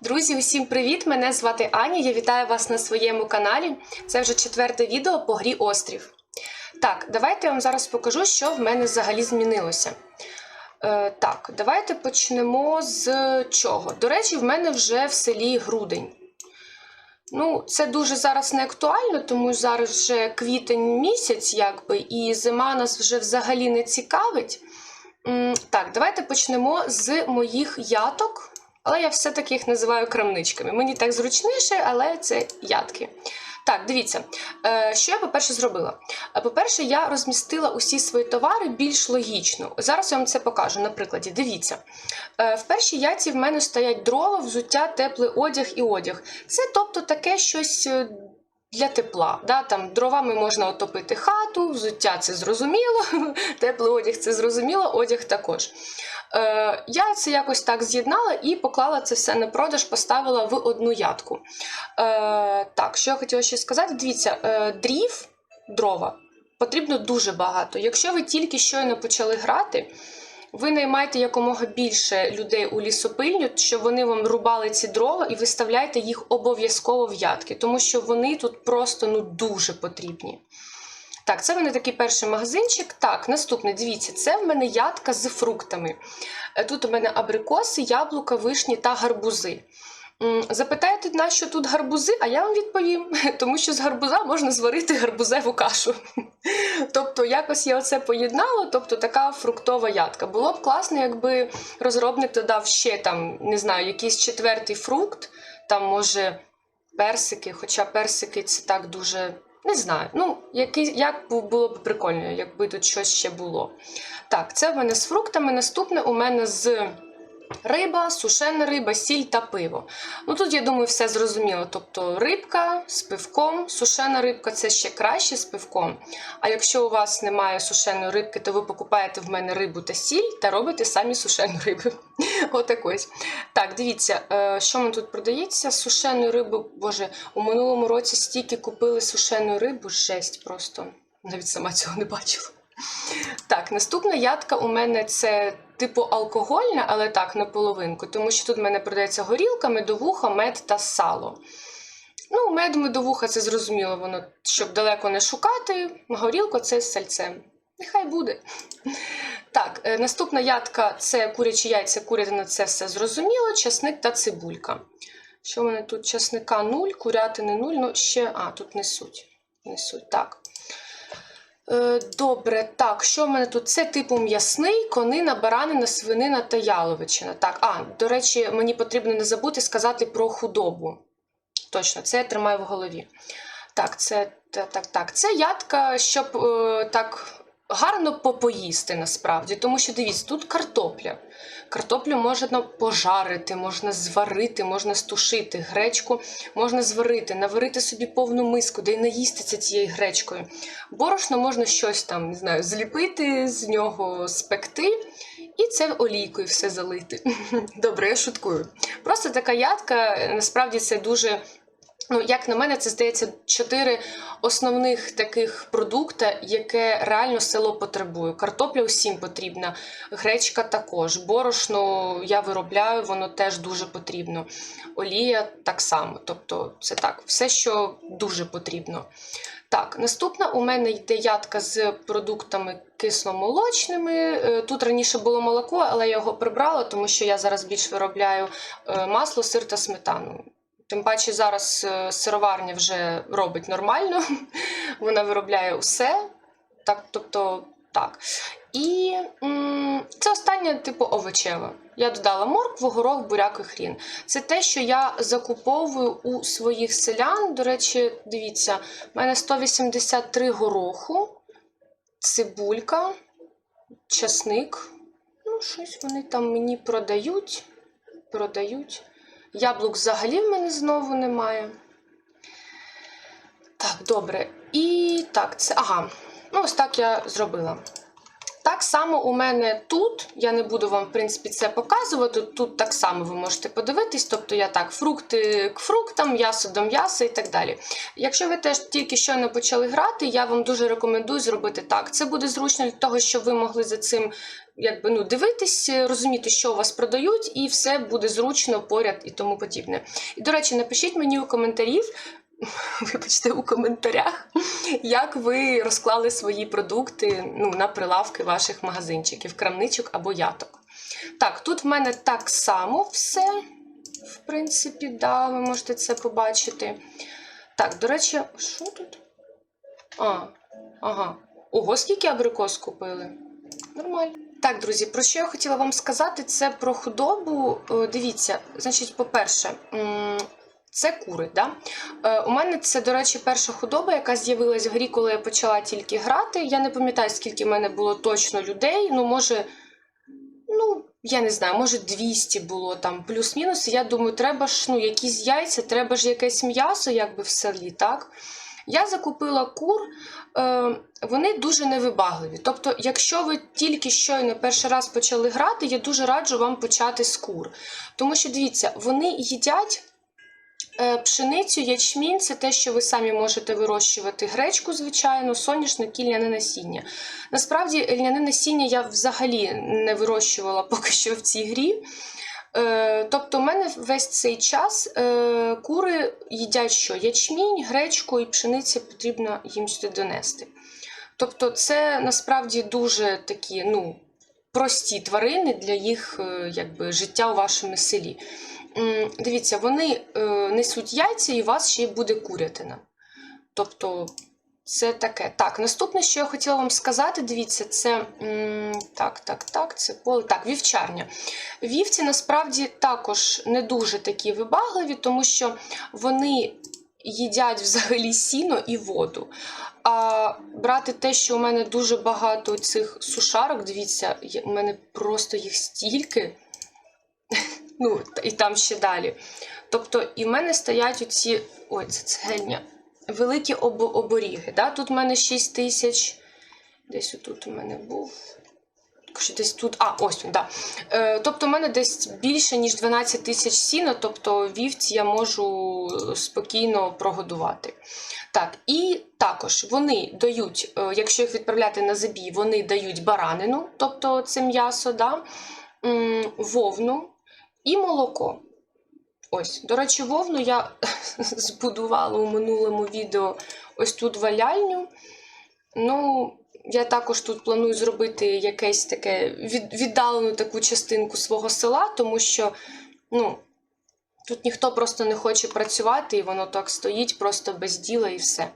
Друзі, усім привіт! Мене звати Аня. Я вітаю вас на своєму каналі. Це вже четверте відео по грі Острів. Так, давайте я вам зараз покажу, що в мене взагалі змінилося. Е, так, давайте почнемо з чого. До речі, в мене вже в селі грудень. Ну, це дуже зараз не актуально, тому зараз вже квітень місяць, якби, і зима нас вже взагалі не цікавить. Так, давайте почнемо з моїх яток. Але я все-таки їх називаю крамничками. Мені так зручніше, але це ядки. Так, дивіться, е, що я, по-перше, зробила. Е, По-перше, я розмістила усі свої товари більш логічно. Зараз я вам це покажу на прикладі. Дивіться. Е, В першій яці в мене стоять дрова, взуття, теплий одяг і одяг. Це тобто таке щось. Для тепла, да, там дровами можна отопити хату, взуття це зрозуміло, теплий одяг це зрозуміло, одяг також. Е, я це якось так з'єднала і поклала це все на продаж, поставила в одну ядку. Е, так, що я хотіла ще сказати, дивіться, е, дрів, дрова потрібно дуже багато. Якщо ви тільки щойно почали грати, ви наймаєте якомога більше людей у лісопильню, щоб вони вам рубали ці дрова і виставляйте їх обов'язково в ядки, тому що вони тут просто ну, дуже потрібні. Так, це в мене такий перший магазинчик. Так, наступне, дивіться, це в мене ядка з фруктами. Е, Тут у мене абрикоси, яблука, вишні та гарбузи. Запитаєте, на що тут гарбузи? А я вам відповім, тому що з гарбуза можна зварити гарбузеву кашу. Тобто, якось я оце поєднала, тобто така фруктова ядка. Було б класно, якби розробник додав ще там, не знаю, якийсь четвертий фрукт, там може персики, хоча персики це так дуже. Не знаю. Ну, який, як було б прикольно, якби тут щось ще було. Так, це в мене з фруктами. Наступне у мене з риба, сушена риба, сіль та пиво. Ну тут, я думаю, все зрозуміло. Тобто рибка з пивком, сушена рибка це ще краще з пивком. А якщо у вас немає сушеної рибки, то ви покупаєте в мене рибу та сіль та робите самі сушену рибу. Отак ось. Так, дивіться, е, що ми тут продається? Сушеної риби, боже, у минулому році стільки купили сушеної рибу, жесть просто. Навіть сама цього не бачила. Так, наступна ядка у мене це типу алкогольна, але так, на половинку, тому що тут в мене продається горілка, медовуха, мед та сало. Ну, мед, медовуха, це зрозуміло, воно, щоб далеко не шукати. Горілка це з сальцем. Нехай буде. Так, е, наступна ядка це курячі яйця, курятина, це все зрозуміло, часник та цибулька. Що в мене тут? Часника 0, курятини 0, ну ще, а, тут несуть. Несуть, так. Е, Добре, так, що в мене тут? Це типу м'ясний, конина, баранина, свинина та яловичина. Так, а, до речі, мені потрібно не забути сказати про худобу. Точно, це я тримаю в голові. Так, це так, так, так. Це ядка, щоб е, так гарно попоїсти насправді. Тому що дивіться, тут картопля. Картоплю можна пожарити, можна зварити, можна стушити. Гречку можна зварити, наварити собі повну миску, де й наїстися цією гречкою. Борошно можна щось там, не знаю, зліпити, з нього спекти. І це олійкою все залити. Добре, я шуткую. Просто така ядка, насправді це дуже. Ну, як на мене, це здається чотири основних таких продукти, яке реально село потребує. Картопля усім потрібна, гречка також. Борошно я виробляю, воно теж дуже потрібно. Олія так само. Тобто, це так, все, що дуже потрібно. Так, наступна у мене йде ядка з продуктами кисломолочними. Е, Тут раніше було молоко, але я його прибрала, тому що я зараз більш виробляю е, масло, сир та сметану. Тим паче зараз е, сироварня вже робить нормально, вона виробляє усе. Так, тобто, так. І м, це остання, типу, овочева. Я додала моркву, горох, буряк і хрін. Це те, що я закуповую у своїх селян. До речі, дивіться, в мене 183 гороху, цибулька, часник. Ну, щось вони там мені продають. Продають. Яблук взагалі в мене знову немає. Так, добре. І так, це. Ага. Ну, ось так я зробила. Так само у мене тут, я не буду вам, в принципі, це показувати. Тут так само ви можете подивитись, тобто я так, фрукти к фруктам, м'ясо до м'яса і так далі. Якщо ви теж тільки щойно почали грати, я вам дуже рекомендую зробити так. Це буде зручно для того, щоб ви могли за цим якби, ну, дивитись, розуміти, що у вас продають, і все буде зручно поряд і тому подібне. І, до речі, напишіть мені у коментарів. Вибачте, у коментарях, як ви розклали свої продукти ну, на прилавки ваших магазинчиків, крамничок або яток. Так, тут в мене так само все. В принципі, да, ви можете це побачити. Так, до речі, що тут? А, ага. Ого, скільки абрикос купили? Нормально. Так, друзі, про що я хотіла вам сказати, це про худобу. Е, Дивіться, значить, по-перше, це кури. Да? Е, У мене це, до речі, перша худоба, яка з'явилась в грі, коли я почала тільки грати. Я не пам'ятаю, скільки в мене було точно людей. Ну, може, ну, я не знаю, може 200 було там плюс-мінус. Я думаю, треба ж ну, якісь яйця, треба ж якесь м'ясо, якби в селі, так? Я закупила кур, е, вони дуже невибагливі. Тобто, якщо ви тільки щойно перший раз почали грати, я дуже раджу вам почати з кур. Тому що дивіться, вони їдять пшеницю, ячмінь це те, що ви самі можете вирощувати, гречку, звичайно, соняшник і льняне насіння. Насправді, льняне насіння я взагалі не вирощувала поки що в цій грі. Е, Тобто, у мене весь цей час е, кури їдять що? Ячмінь, гречку і пшениця потрібно їм сюди донести. Тобто, це насправді дуже такі ну, прості тварини для їх е, якби, життя у вашому селі. Дивіться, вони е, несуть яйця і у вас ще й буде курятина. Тобто, це таке. Так, наступне, що я хотіла вам сказати, дивіться, це так, так, так, це поле. Так, вівчарня. Вівці насправді також не дуже такі вибагливі, тому що вони їдять взагалі сіно і воду. А брати те, що у мене дуже багато цих сушарок, дивіться, у мене просто їх стільки. Ну, і там ще далі. Тобто, і в мене стоять оці. Ой, це цегельня. Великі об, оборіги. Да? Тут в мене 6 тисяч. Десь отут у мене був. Десь тут, а, ось він, да. Е, тобто, в мене десь більше, ніж 12 тисяч сіна, тобто вівці я можу спокійно прогодувати. Так, і також вони дають, е, якщо їх відправляти на забій, вони дають баранину, тобто це м'ясо, да, м, вовну і молоко. Ось, до речі, вовну я збудувала у минулому відео ось тут валяльню. Ну, я також тут планую зробити якесь таке віддалену таку частинку свого села, тому що ну, тут ніхто просто не хоче працювати, і воно так стоїть просто без діла і все.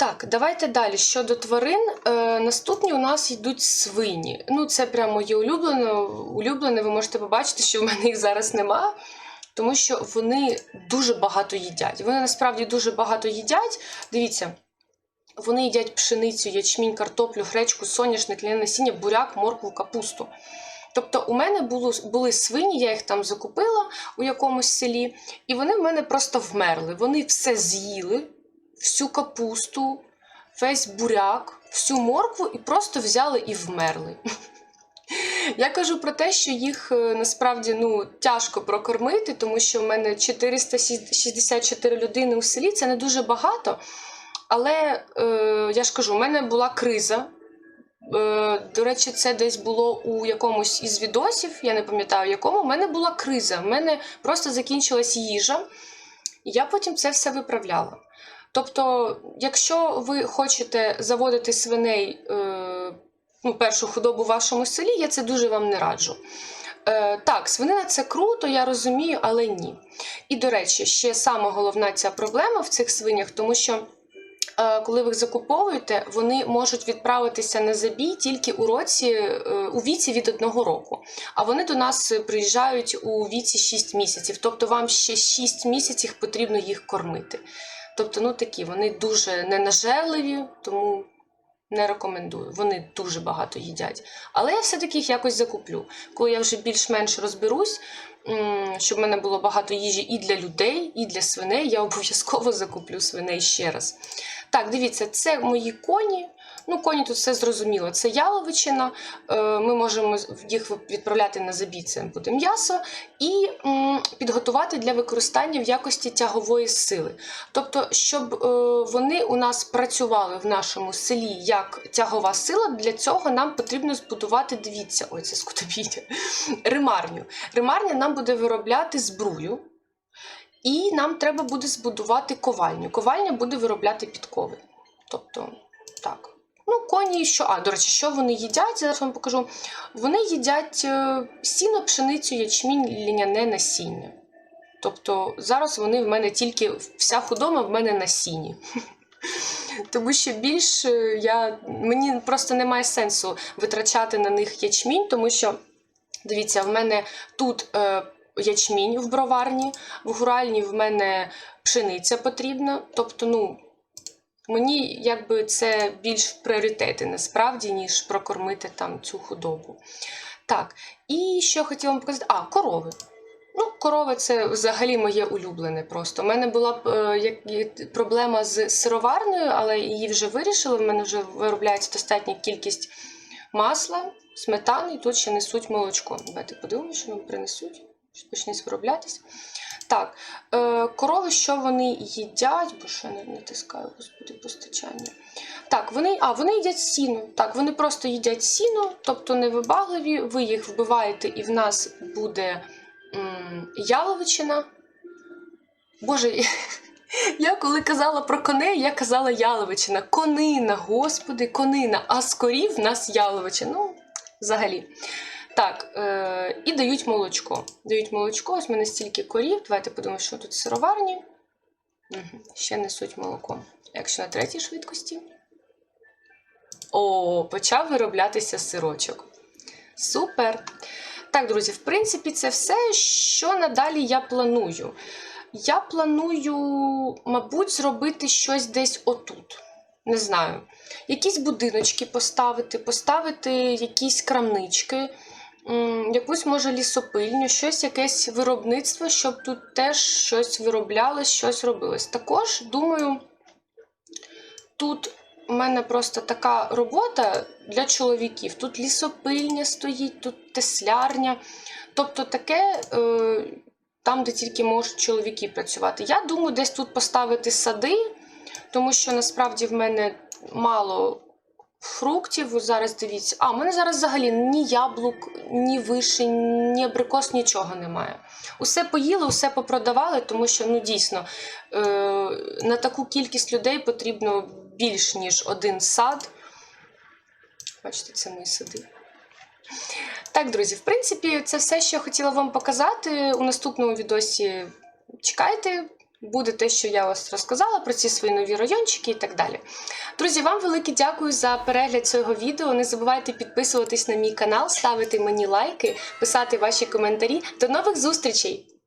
Так, давайте далі. Щодо тварин, е, наступні у нас йдуть свині. Ну, це прямо моє улюблене. Улюблене, ви можете побачити, що в мене їх зараз нема. Тому що вони дуже багато їдять. Вони насправді дуже багато їдять. Дивіться, вони їдять пшеницю, ячмінь, картоплю, гречку, соняшник, ляне насіння, буряк, моркву, капусту. Тобто у мене було, були свині, я їх там закупила у якомусь селі, і вони в мене просто вмерли. Вони все з'їли, всю капусту, весь буряк, всю моркву і просто взяли і вмерли. Я кажу про те, що їх е, насправді ну, тяжко прокормити, тому що в мене 464 людини у селі це не дуже багато. Але е, я ж кажу, у мене була криза. Е, до речі, це десь було у якомусь із відосів, я не пам'ятаю якому. У мене була криза. У мене просто закінчилась їжа, і я потім це все виправляла. Тобто, якщо ви хочете заводити свиней, е, ну, першу худобу в вашому селі, я це дуже вам не раджу. Е, так, свинина це круто, я розумію, але ні. І, до речі, ще сама головна ця проблема в цих свинях, тому що. е, Коли ви їх закуповуєте, вони можуть відправитися на забій тільки у році у віці від одного року. А вони до нас приїжджають у віці 6 місяців. Тобто вам ще 6 місяців потрібно їх кормити. Тобто, ну такі вони дуже ненажерливі, тому не рекомендую. Вони дуже багато їдять. Але я все-таки їх якось закуплю. Коли я вже більш-менш розберусь, щоб в мене було багато їжі і для людей, і для свиней, я обов'язково закуплю свиней ще раз. Так, дивіться, це мої коні. Ну, коні тут все зрозуміло. Це яловичина, е, ми можемо їх відправляти на забій, це буде м'ясо, і підготувати для використання в якості тягової сили. Тобто, щоб е, вони у нас працювали в нашому селі як тягова сила, для цього нам потрібно збудувати, дивіться, ой, це скотобійня, римарню. Римарня нам буде виробляти збрую. І нам треба буде збудувати ковальню. Ковальня буде виробляти підкови. Тобто, так. Ну, коні, що. А, до речі, що вони їдять? Зараз вам покажу. Вони їдять е, сіно, пшеницю, ячмінь, ліняне насіння. Тобто зараз вони в мене тільки вся худоба в мене на сіні. Тому що більш е, я, мені просто немає сенсу витрачати на них ячмінь, тому що, дивіться, в мене тут е, ячмінь в броварні, в гуральні в мене пшениця потрібна. Тобто, ну, мені якби це більш в пріоритети насправді, ніж прокормити там цю худобу. Так, і що хотіла вам показати? А, корови. Ну, корови це взагалі моє улюблене просто. У мене була е, як- проблема з сироварною, але її вже вирішили. В мене вже виробляється достатня кількість масла, сметани, і тут ще несуть молочко. Давайте подивимося, що нам принесуть. Що почне вироблятися. Так, е, корови, що вони їдять, бо ще не натискаю, господи, постачання. Так, вони, а, вони їдять сіно. Так, вони просто їдять сіно, тобто невибагливі. Ви їх вбиваєте, і в нас буде м, яловичина. Боже, я коли казала про коней, я казала яловичина. Конина, господи, конина. А з корів в нас яловичина. Ну, взагалі. Так, е, і дають молочко. Дають молочко, ось в мене стільки корів. Давайте подивимося, що тут сироварні. Угу. Ще несуть молоко. Якщо на третій швидкості. О, почав вироблятися сирочок. Супер! Так, друзі, в принципі, це все, що надалі я планую. Я планую, мабуть, зробити щось десь отут. Не знаю. Якісь будиночки поставити, поставити якісь крамнички, якусь, може, лісопильню, щось, якесь виробництво, щоб тут теж щось вироблялось, щось робилось. Також, думаю, тут у мене просто така робота для чоловіків. Тут лісопильня стоїть, тут теслярня. Тобто таке, е, там, де тільки можуть чоловіки працювати. Я думаю, десь тут поставити сади, тому що насправді в мене мало фруктів. Зараз дивіться. А, в мене зараз взагалі ні яблук, ні вишень, ні абрикос, нічого немає. Усе поїли, усе попродавали, тому що ну дійсно е, на таку кількість людей потрібно більш ніж один сад. Бачите, це мої сади. Так, друзі, в принципі, це все, що я хотіла вам показати. У наступному відосі чекайте. Буде те, що я ось розказала про ці свої нові райончики і так далі. Друзі, вам велике дякую за перегляд цього відео. Не забувайте підписуватись на мій канал, ставити мені лайки, писати ваші коментарі. До нових зустрічей!